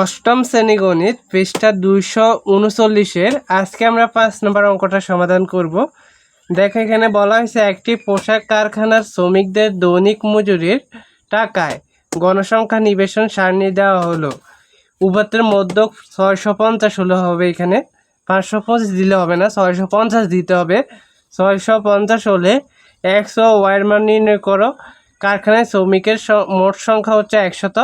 অষ্টম শ্রেণি গণিত, পৃষ্ঠা দুইশো উনচল্লিশের। আজকে আমরা পাঁচ নম্বর অঙ্কটা সমাধান করব। দেখো এখানে বলা হয়েছে, একটি পোশাক কারখানার শ্রমিকদের দৈনিক মজুরির টাকায় গণসংখ্যা নিবেশন সারণী দেওয়া হলো। উভয়ের মধ্য ছয়শো পঞ্চাশ হলে হবে এখানে। পাঁচশো পঁচিশ দিলে হবে না, ছয়শো পঞ্চাশ দিতে হবে। ছয়শো পঞ্চাশ হলে একশো ওয়ার মান নির্ণয় করো। কারখানায় শ্রমিকের মোট সংখ্যা হচ্ছে একশত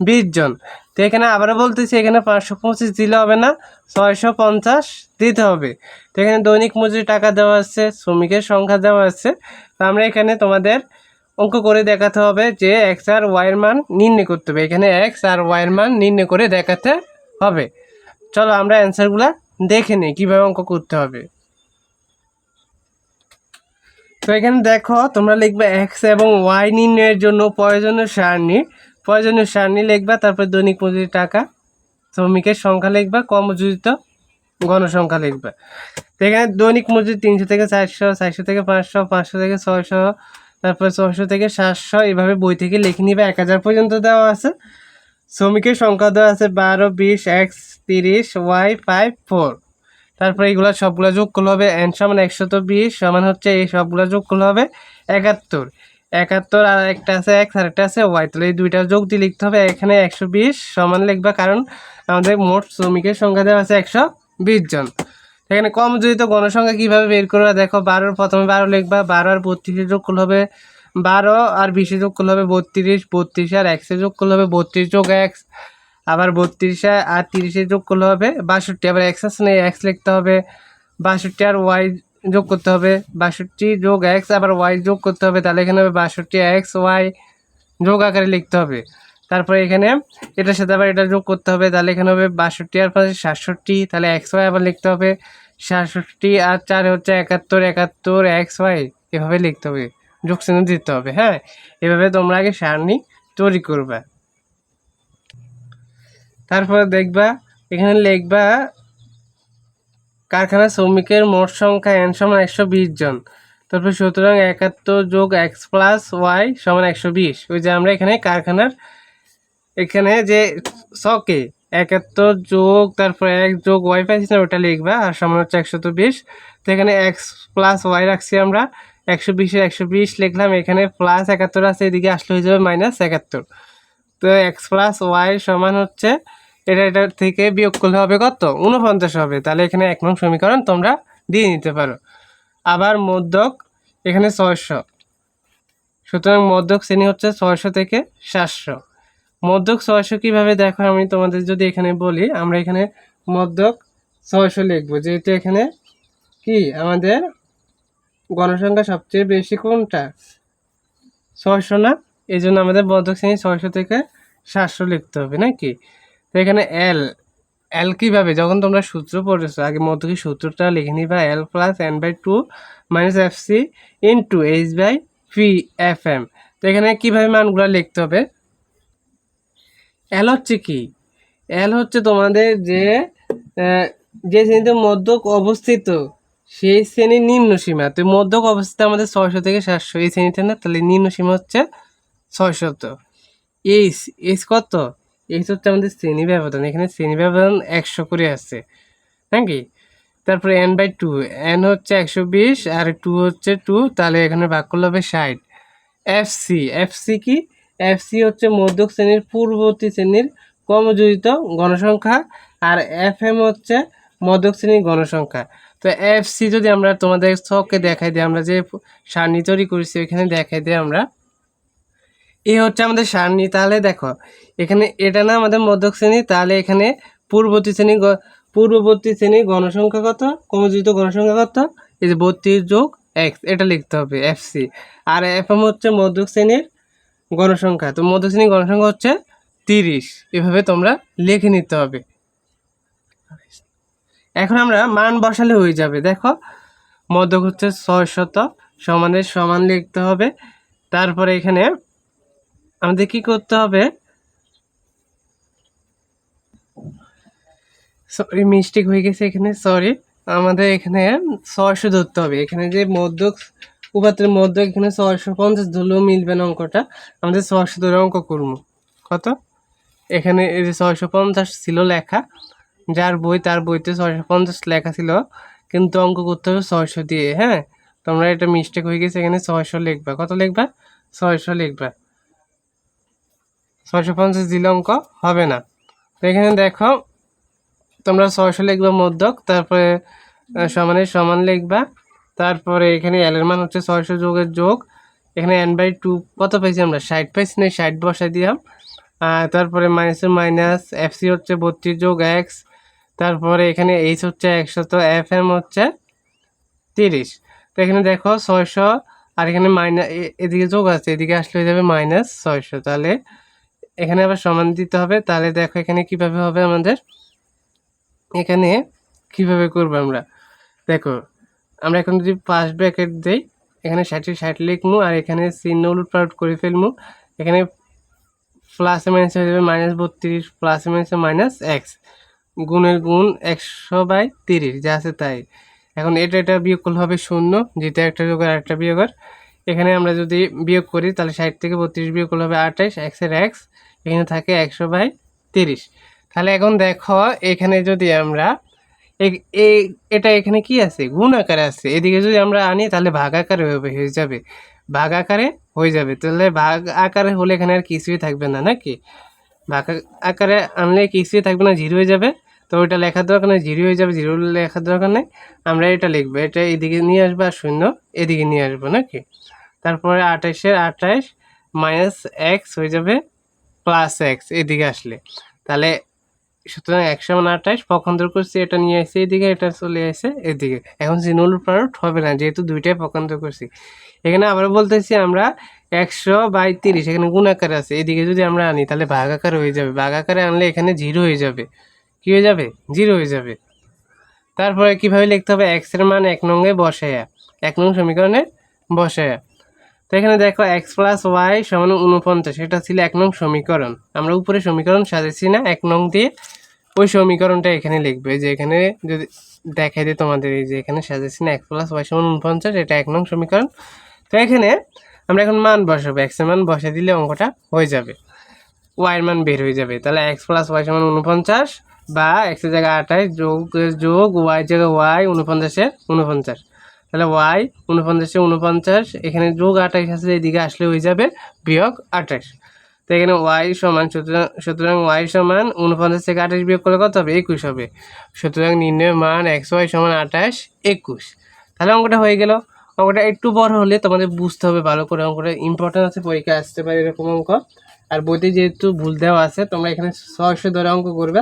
বিশ জন। তো এখানে আবারও বলতেছি, এখানে পাঁচশো পঁচিশ দিলে হবে না, ছয়শো পঞ্চাশ দিতে হবে। তো এখানে দৈনিক মজুরি টাকা দেওয়া আছে, শ্রমিকের সংখ্যা দেওয়া আছে। তো আমরা এখানে তোমাদের অঙ্ক করে দেখাতে হবে যে এক্স আর ওয়াইয়ের মান নির্ণয় করতে হবে। এখানে এক্স আর ওয়াইয়ের মান নির্ণয় করে দেখাতে হবে। চলো আমরা অ্যান্সারগুলা দেখে নিই, কীভাবে অঙ্ক করতে হবে। তো এখানে দেখো, তোমরা লিখবে এক্স এবং ওয়াই নির্ণয়ের জন্য প্রয়োজনীয় সারণী। প্রয়োজনীয় সারণী লিখবা, তারপর দৈনিক মজুরি টাকা। শ্রমিকের সংখ্যা লিখবা কর্মজীবিত গণসংখ্যা লিখবা। এখানে দৈনিক মজুরি তিনশো থেকে চারশো চারশো থেকে পাঁচশো পাঁচশো থেকে ছয়শো, তারপর ছশো থেকে সাতশো, এভাবে বই থেকে লিখে নিবে। এক হাজার পর্যন্ত দেওয়া আছে। শ্রমিকের সংখ্যা দেওয়া আছে বারো, বিশ, এক্স, তিরিশ, ওয়াই, ফাইভ, ফোর। তারপরে এইগুলো সবগুলো যোগ করলে হবে এন সমান একশত বিশ, সমান হচ্ছে এই সবগুলো যোগ করলে হবে একাত্তর। একাত্তর আর একটা আছে এক্স আর একটা আছে ওয়াই তাহলে এই দুইটা যোগ দিয়ে লিখতে হবে, এখানে একশো বিশ সমান লিখবা, কারণ আমাদের মোট শ্রমিকের সংখ্যা দেওয়া আছে একশো বিশ জন। এখানে কম জড়িত গণসংখ্যা কীভাবে বের করবে? দেখো, বারোর প্রথমে বারো লিখবা, বারো আর বত্রিশে যোগ করলে হবে বারো, আর বিশে যোগ করলে হবে বত্রিশ বত্রিশ আর একশে যোগ করলে হবে বত্রিশ যোগ এক্স আবার বত্রিশে আর তিরিশে যোগ করলে হবে বাষট্টি, আবার এক্স আছে না এক্স লিখতে হবে বাষট্টি আর ওয়াই যোগ করতে হবে। বাষট্টি যোগ এক্স আবার ওয়াই যোগ করতে হবে, তাহলে এখানে হবে বাষট্টি এক্স ওয়াই যোগ আকারে লিখতে হবে। তারপরে এখানে এটার সাথে আবার এটা যোগ করতে হবে, তাহলে এখানে হবে বাষট্টি আর পাশে সাতষট্টি, তাহলে এক্স ওয়াই আবার লিখতে হবে। সাতষট্টি আর চার হচ্ছে একাত্তর একাত্তর এক্স ওয়াই এভাবে লিখতে হবে। যোগ চিহ্ন দিতে হবে হ্যাঁ? এভাবে তোমরা আগে সারণী তৈরি করবে। তারপরে দেখবা, এখানে লিখবা কারখানা শ্রমিকের মোট সংখ্যা এন সমান একশো বিশ জন। তারপর সুতরাং একাত্তর যোগ এক্স প্লাস ওয়াই সমান একশো বিশ। ওই যে আমরা এখানে কারখানার, এখানে যে শকে একাত্তর যোগ, তারপর এক যোগ ওয়াই পাইছি না, ওটা লিখবা, আর সমান হচ্ছে একশত বিশ। তো এখানে এক্স প্লাস ওয়াই রাখছি আমরা, একশো বিশের একশো বিশ লিখলাম, এখানে প্লাস একাত্তর আছে, এদিকে আসলে হয়ে যাবে মাইনাস একাত্তর। তো এক্স প্লাস ওয়াই সমান হচ্ছে এটা এটা থেকে বিয়োগ করলে হবে কত? উনপঞ্চাশ হবে। তাহলে এখানে এক নং সমীকরণ তোমরা দিয়ে নিতে পারো। আবার মধ্যক এখানে ছয়শো। সুতরাং মধ্যক শ্রেণি হচ্ছে ছয়শো থেকে সাতশো। মধ্যক ছয়শো কীভাবে দেখো? আমি তোমাদের যদি এখানে বলি, আমরা এখানে মধ্যক ছয়শো লিখব। যেহেতু এখানে কি? আমাদের গণসংখ্যা সবচেয়ে বেশি কোনটা? ছয়শো না? এই জন্য আমাদের মধ্যক শ্রেণি ছয়শো থেকে সাতশো লিখতে হবে, নাকি? তো এখানে এল এল কীভাবে? যখন তোমরা সূত্র পড়েছো, আগে মধ্যকি সূত্রটা লিখে নিবা L plus N by two minus F C into H by P F M তো এখানে কীভাবে মানগুলো লিখতে হবে? এল হচ্ছে কি? এল হচ্ছে তোমাদের যে যে শ্রেণীতে মধ্যক অবস্থিত, সেই শ্রেণির নিম্ন সীমা। তো মধ্যক অবস্থিত আমাদের ছয়শো থেকে সাতশো। এই শ্রেণীতে না, তাহলে নিম্ন সীমা হচ্ছে ছয়শত। এইচ এইচ কত? এইচ হচ্ছে আমাদের শ্রেণি ব্যবধান। এখানে শ্রেণি ব্যবধান একশো করে আছে, নাকি? তারপরে এন বাই টু এন হচ্ছে একশো বিশ আর টু হচ্ছে টু তাহলে এখানে ভাগ করলে হবে ষাট। এফ সি এফ সি কি? এফ সি হচ্ছে মধ্যক শ্রেণির পূর্ববর্তী শ্রেণির কর্মজড়িত গণসংখ্যা আর এফ এম হচ্ছে মধ্যক শ্রেণির গণসংখ্যা তো এফ সি যদি আমরা তোমাদের ছককে দেখাই দিই, আমরা যে সারণী তৈরি করেছি, ওইখানে দেখাই দিই আমরা এ হচ্ছে আমাদের সারণী। তাহলে দেখো, এখানে এটা না আমাদের মধ্যক শ্রেণি। তাহলে এখানে পূর্ববর্তী শ্রেণি পূর্ববর্তী শ্রেণির গণসংখ্যা কত? কমযোজিত গণসংখ্যা কত? এই যে বত্রিশ যোগ এক্স এটা লিখতে হবে এফ সি আর এফ এম হচ্ছে মধ্যক শ্রেণির গণসংখ্যা। তো মধ্যক শ্রেণির গণসংখ্যা হচ্ছে তিরিশ। এভাবে তোমরা লিখে নিতে হবে। এখন আমরা মান বসালে হয়ে যাবে। দেখো, মধ্যক হচ্ছে ছয় শত সমানের সমান লিখতে হবে। তারপরে এখানে আমাদের কি করতে হবে? সরি মিস্টেক হয়ে গেছে এখানে সরি আমাদের এখানে ছয়শো ধরতে হবে। এখানে যে মধ্যক উপাত্তের মধ্যে এখানে ছয়শো পঞ্চাশ ধরলেও মিলবে না অঙ্কটা। আমাদের ছয়শো ধরে অঙ্ক করব। কত? এখানে এই যে ছয়শো পঞ্চাশ ছিল লেখা, যার বই, তার বইতে ছয়শো পঞ্চাশ লেখা ছিল। কিন্তু অঙ্ক করতে হবে ছয়শো দিয়ে হ্যাঁ? তোমরা এটা মিস্টেক হয়ে গেছে, এখানে ছয়শো লিখবা। কত লিখবা? ছয়শো লিখবা। ছয়শো পঞ্চাশ দিলে অঙ্ক হবে না। তো এখানে দেখো, তোমরা ছয়শো লিখবা মধ্যক, তারপরে সমানে সমান লিখবা, তারপরে এখানে এল এর মান হচ্ছে ছয়শো যোগের যোগ। এখানে এন বাই টু কত পাইছি আমরা? ষাট পাইছি না ষাট বসাই দিলাম। তারপরে মাইনাসের মাইনাস এফ সি হচ্ছে বত্রিশ যোগ এক্স তারপরে এখানে এইচ হচ্ছে একশত এফ এম হচ্ছে তিরিশ। তো এখানে দেখো ছয়শো, আর এখানে মাইনাস এদিকে যোগ আছে, এদিকে আসলে হয়ে যাবে মাইনাস ছয়শো। তাহলে এখানে আবার সমান দিতে হবে। তাহলে দেখো এখানে কীভাবে হবে আমাদের? এখানে কীভাবে করব আমরা? দেখো, আমরা এখন যদি পাঁচ ব্র্যাকেট দেই, এখানে ষাটে ষাট লিখব আর এখানে চিহ্ন উলট পালট করে ফেলব। এখানে প্লাসে মাইনাসে হয়ে যাবে মাইনাস বত্রিশ প্লাসে মাইনাসে মাইনাস এক্স গুণের গুণ একশো বাই তিরিশ, যা আছে তাই। এখন এটা এটা বিয়োগ করলে হবে শূন্য, যেটা একটা যোগ আর একটা বিয়োগের এখানে আমরা যদি বিয়োগ করি, তাহলে ষাট থেকে বত্রিশ বিয়োগ করলে হবে আঠাইশ এক্সের এক্স এখানে থাকে একশো বাই তিরিশ। তাহলে এখন দেখো, এখানে যদি আমরা এটা এখানে কি আছে? গুণ আকারে আছে। এদিকে যদি আমরা আনি, তাহলে ভাগ আকারে হয়ে যাবে। ভাগ আকারে হয়ে যাবে। তাহলে ভাগ আকারে হলে এখানে আর কিছুই থাকবে না, নাকি? ভাগ আকারে আনলে কিছুই থাকবে না, জিরো হয়ে যাবে। তো ওইটা লেখার দরকার নেই, জিরো হয়ে যাবে, জিরো লেখার দরকার নেই। আমরা এটা লিখব, এটা এদিকে নিয়ে আসব আর শূন্য এদিকে নিয়ে আসব, নাকি? তারপরে আঠাইশের আঠাইশ মাইনাস এক্স হয়ে যাবে প্লাস এক্স এদিকে আসলে। তাহলে সুতরাং একশো মানে আঠাইশ পক্ষান্তর করছি, এটা নিয়ে আসছে এদিকে, এটা চলে আসে এদিকে। এখন জিনুল প্রারট হবে না, যেহেতু দুইটাই পক্ষান্তর করছি। এখানে আবার বলতেছি আমরা একশো বাই তিরিশ, এখানে গুণ আকারে আছে। এদিকে যদি আমরা আনি, তাহলে ভাগ আকারে হয়ে যাবে। ভাগ আকারে আনলে এখানে জিরো হয়ে যাবে। কি হয়ে যাবে? জিরো হয়ে যাবে। তারপরে কীভাবে লিখতে হবে? এক্সের মান এক নঙ্গে বসায়া। এক নং সমীকরণে বসায়া। তো এখানে দেখো এক্স প্লাস ওয়াই সমান উনপঞ্চাশ এটা ছিল এক নং সমীকরণ। আমরা উপরে সমীকরণ সাজাচ্ছি না, এক নং দিয়ে ওই সমীকরণটা এখানে লিখবে যে এখানে যদি দেখাই দিই তোমাদের এই যে এখানে সাজাচ্ছি না এক্স প্লাস ওয়াই সমান উনপঞ্চাশ এটা এক নং সমীকরণ। তো এখানে আমরা এখন মান বসাবো এক্সের মান বসে দিলে অঙ্কটা হয়ে যাবে। ওয়াইয়ের মান বের হয়ে যাবে, তাহলে এক্স প্লাস ওয়াই সমান উনপঞ্চাশ বা এক্সের জায়গায় আঠাশ যোগ যোগ ওয়াই জায়গায় ওয়াই উনপঞ্চাশের উনপঞ্চাশ তাহলে ওয়াই উনপঞ্চাশে, উনপঞ্চাশ, এখানে যোগ আঠাশ আছে, এদিকে আসলে হয়ে যাবে বিয়োগ আঠাশ। তো এখানে ওয়াই সমান, সুতরাং সুতরাং ওয়াই সমান উনপঞ্চাশ থেকে আঠাশ বিয়োগ করলে কত হবে? একুশ হবে। সুতরাং নির্ণয় মান একশো ওয়াই সমান আঠাশ, একুশ। তাহলে অঙ্কটা হয়ে গেল। অঙ্কটা একটু বড় হলে তোমাদের বুঝতে হবে ভালো করে। অঙ্কটা ইম্পর্টেন্ট আছে পরীক্ষায় আসতে পারে এরকম অঙ্ক। আর বইতে যেহেতু ভুল দেওয়া আছে, তোমরা এখানে ছয়শো ধরে অঙ্ক করবে।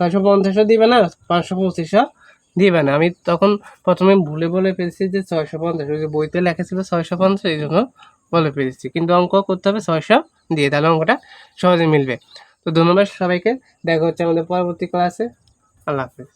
ছয়শো পঞ্চাশও দিবে না, পাঁচশো পঁচিশও। দিবে না। আমি তখন প্রথমে ভুলে বলে পেরেছি যে ছয়শো পঞ্চাশ। ওই যে বইতে লেখা ছিল ছয়শো পঞ্চাশ, এই জন্য বলে পেরেছি কিন্তু অঙ্ক করতে হবে ছয়শো দিয়ে, তাহলে অঙ্কটা সহজে মিলবে। তো ধন্যবাদ সবাইকে। দেখা হচ্ছে আমাদের পরবর্তী ক্লাসে আল্লাহ হাফিজ।